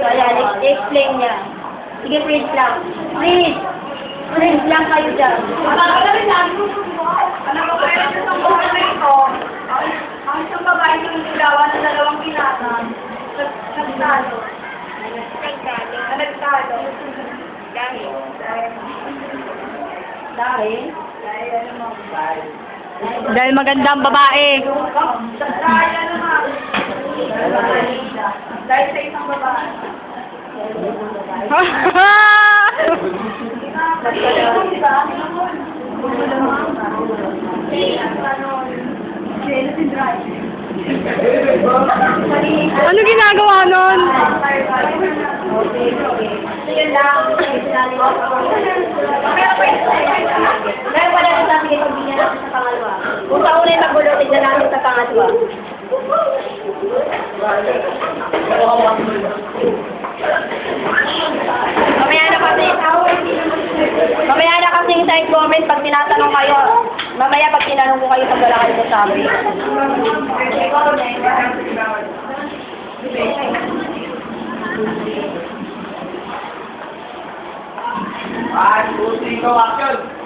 Kaya, explain niya. Sige, freeze lang. Freeze! Freeze lang kayo dyan. Alam mo kaya sa isang bahay na ito, ang isang babae yung nilawan ng dalawang binata. Nagtalo. Nagtalo. Nagtalo. Dahil. Dahil? Dahil ano mo? Dahil magandang babae. Dahil ano nga? Dahil sa isang babae. Ano ginagawa nun? Dahil wala na kayo pagbigyan natin sa pangalawa. Kung sa una yung magulo, tignan natin sa pangalawa. Mamaya na kasi, mamaya na kasi yung side comment pag tinatanong kayo, mamaya pag tinanong ko kayo pag wala kayo sabi. One, two, three, go, action!